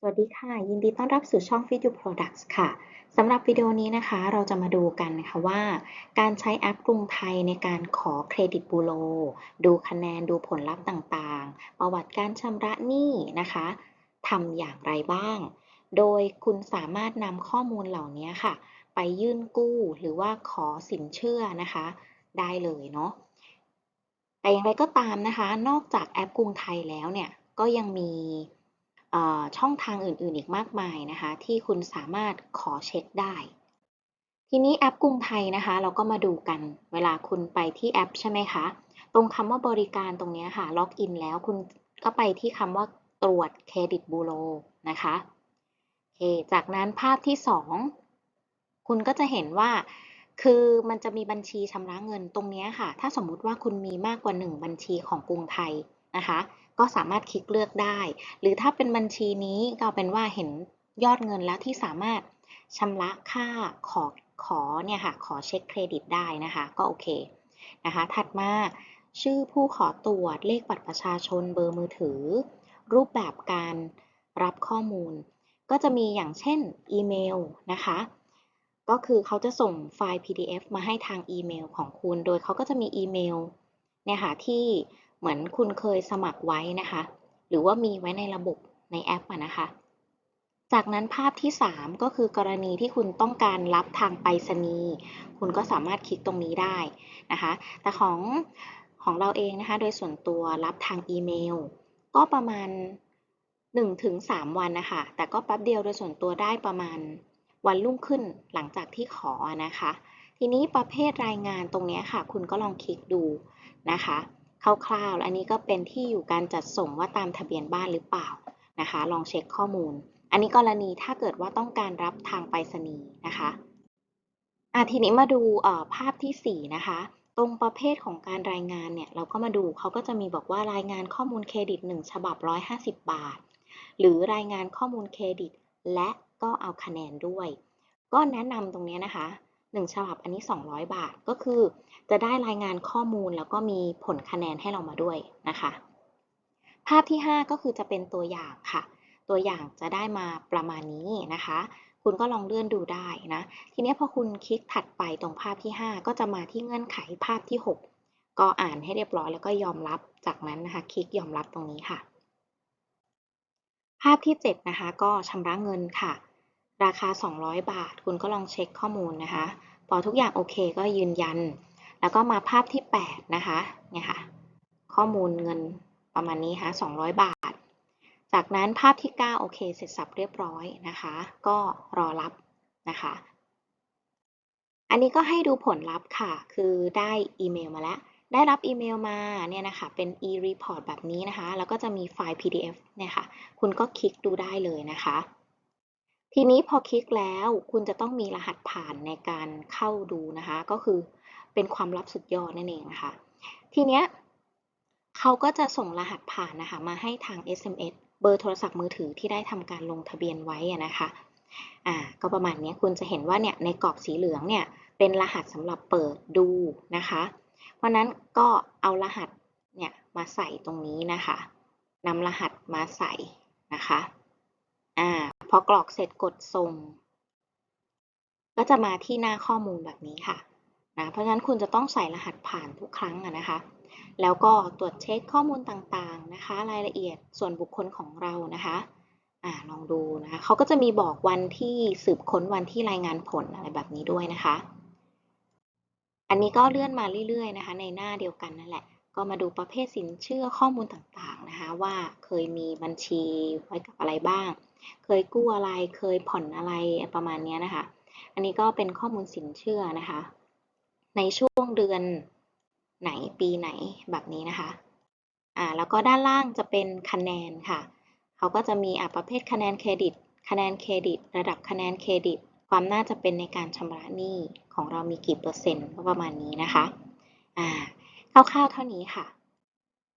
สวัสดีค่ะ ยินดีต้อนรับสู่ช่อง Fit You Products ค่ะสำหรับวิดีโอนี้นะคะ เราจะมาดูกันนะคะว่า การใช้แอปกรุงไทยในการขอเครดิตบูโรดูคะแนนดูผลลัพธ์ต่างๆ ประวัติการชำระหนี้นะคะทำอย่างไรบ้าง โดยคุณสามารถนำข้อมูลเหล่านี้ค่ะ ไปยื่นกู้หรือว่าขอสินเชื่อนะคะ ได้เลยเนาะแต่อย่างไรก็ตามนะคะ นอกจากแอปกรุงไทยแล้วเนี่ยก็ยังมี ช่องทางอื่นๆ อีกมากมายนะคะ ที่คุณสามารถขอเช็คได้ ทีนี้แอปกรุงไทยนะคะ เราก็มาดูกันเวลาคุณไปที่แอปใช่ไหมคะ ตรงคำว่าบริการตรงนี้ค่ะ ล็อกอินแล้วคุณก็ไปที่คำว่าตรวจเครดิตบูโรนะคะโอเคจากนั้นภาพที่ 2 คุณก็จะเห็นว่า คือมันจะมีบัญชีชำระเงินตรงนี้ค่ะ ถ้าสมมุติว่าคุณมีมากกว่า 1 บัญชีของกรุงไทยนะคะ ก็สามารถคลิกเลือกได้ หรือถ้าเป็นบัญชีนี้ก็เป็นว่าเห็นยอดเงินแล้วที่สามารถชำระค่าขอขอเนี่ยค่ะขอเช็คเครดิตได้นะคะก็โอเคนะคะถัดมาชื่อผู้ขอตรวจเลขบัตรประชาชนเบอร์มือถือ รูปแบบการรับข้อมูล ก็จะมีอย่างเช่นอีเมลนะคะก็คือเขาจะส่งไฟล์ PDF มาให้ทางอีเมลของคุณ โดยเขาก็จะมีอีเมลเนี่ยค่ะที่ เหมือนคุณเคยสมัครไว้นะคะ หรือว่ามีไว้ในระบบในแอปนะคะ จากนั้นภาพที่ 3 ก็คือกรณีที่คุณต้องการรับทางไปรษณีย์คุณก็สามารถคลิกตรงนี้ได้นะคะ แต่ของของเราเองนะคะ โดยส่วนตัวรับทางอีเมล ก็ประมาณ 1-3 วันนะคะ แต่ก็แป๊บเดียวโดยส่วนตัวได้ประมาณวันรุ่งขึ้นหลังจากที่ขอนะคะ ทีนี้ประเภทรายงานตรงนี้ค่ะ คุณก็ลองคลิกดูนะคะ คร่าวๆ อันนี้ก็เป็นที่อยู่การจัดส่งว่าตามทะเบียนบ้านหรือเปล่านะคะ ลองเช็คข้อมูล อันนี้กรณีถ้าเกิดว่าต้องการรับทางไปรษณีย์นะคะอะทีนี้มาดูภาพที่ 4 นะคะ ตรงประเภทของการรายงานเนี่ยเราก็มาดูเขาก็จะมีบอกว่ารายงานข้อมูลเครดิต 1 ฉบับ 150 บาท หรือรายงานข้อมูลเครดิต และก็เอาคะแนนด้วย ก็แนะนำตรงนี้นะคะ 1ฉบับอันนี้ 200 บาทก็คือ จะได้รายงานข้อมูลแล้วก็มีผลคะแนนให้เรามาด้วยนะคะ ภาพที่ 5 ก็คือจะเป็นตัวอย่างค่ะ ตัวอย่างจะได้มาประมาณนี้นะคะ คุณก็ลองเลื่อนดูได้นะ ทีนี้พอคุณคลิกถัดไปตรงภาพที่ 5 ก็จะมาที่เงื่อนไขภาพที่ 6 ก็อ่านให้เรียบร้อยแล้วก็ยอมรับจากนั้นนะคะ คลิกยอมรับตรงนี้ค่ะ ภาพที่ 7 นะคะ ก็ชำระเงินค่ะ ราคา 200 บาท คุณก็ลองเช็คข้อมูลนะคะ พอทุกอย่างโอเคก็ยืนยัน แล้วก็มาภาพที่ 8 นะคะเนี่ยค่ะ ข้อมูลเงินประมาณนี้ค่ะ200 บาท จากนั้นภาพที่ 9 โอเค เสร็จสับเรียบร้อยนะคะ ก็รอรับนะคะ อันนี้ก็ให้ดูผลลัพธ์ค่ะ คือได้อีเมลมาแล้ว ได้รับอีเมลมาเนี่ยนะคะ เป็น e-report แบบนี้นะคะ แล้วก็จะมีไฟล์ PDF เนี่ยค่ะ คุณก็คลิกดูได้เลยนะคะ ทีนี้พอคลิกแล้วคุณจะต้องมีรหัสผ่านในการเข้าดูนะคะ ก็คือเป็นความลับสุดยอดนั่นเองนะคะทีเนี้ยเขาก็จะส่งรหัสผ่านนะคะมาให้ทาง SMS เบอร์โทรศัพท์มือถือที่ได้ทำการลงทะเบียนไว้นะคะอ่าก็ประมาณนี้คุณจะเห็นว่าเนี่ยในกรอบสีเหลืองเนี่ยเป็นรหัสสำหรับเปิดดูนะคะ เพราะนั้นก็เอารหัสเนี่ยมาใส่ตรงนี้นะคะนำรหัสมาใส่นะคะ อ่า พอกรอกเสร็จกดส่ง ก็จะมาที่หน้าข้อมูลแบบนี้ค่ะนะเพราะฉะนั้นคุณจะต้องใส่รหัสผ่านทุกครั้งนะคะ แล้วก็ตรวจเช็คข้อมูลต่างๆนะคะ รายละเอียดส่วนบุคคลของเรานะคะอ่าลองดูนะคะเขาก็จะมีบอกวันที่สืบค้นวันที่รายงานผลอะไรแบบนี้ด้วยนะคะ อันนี้ก็เลื่อนมาเรื่อยๆนะคะ ในหน้าเดียวกันนั่นแหละ ก็มาดูประเภทสินเชื่อข้อมูลต่างๆนะคะ ว่าเคยมีบัญชีไว้กับอะไรบ้าง เคยกู้อะไรเคยผ่อนอะไรประมาณนี้นะคะ อันนี้ก็เป็นข้อมูลสินเชื่อนะคะ ในช่วงเดือนไหนปีไหนแบบนี้นะคะอ่าแล้วก็ด้านล่างจะเป็นคะแนนค่ะ เขาก็จะมีอ่าประเภทคะแนนเครดิต คะแนนเครดิต ระดับคะแนนเครดิต ความน่าจะเป็นในการชำระหนี้ของเรามีกี่เปอร์เซ็นต์ก็ประมาณนี้นะคะอ่าคร่าวๆเท่านี้ค่ะ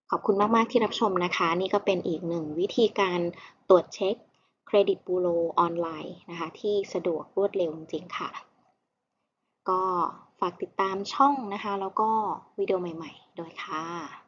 ขอบคุณมาก ๆ ที่รับชมนะคะ นี่ก็เป็นอีกหนึ่งวิธีการตรวจเช็ค เครดิตบูโรออนไลน์นะคะ ที่สะดวกรวดเร็วจริงๆค่ะ ก็ฝากติดตามช่องนะคะ แล้วก็วิดีโอใหม่ๆ ด้วยค่ะ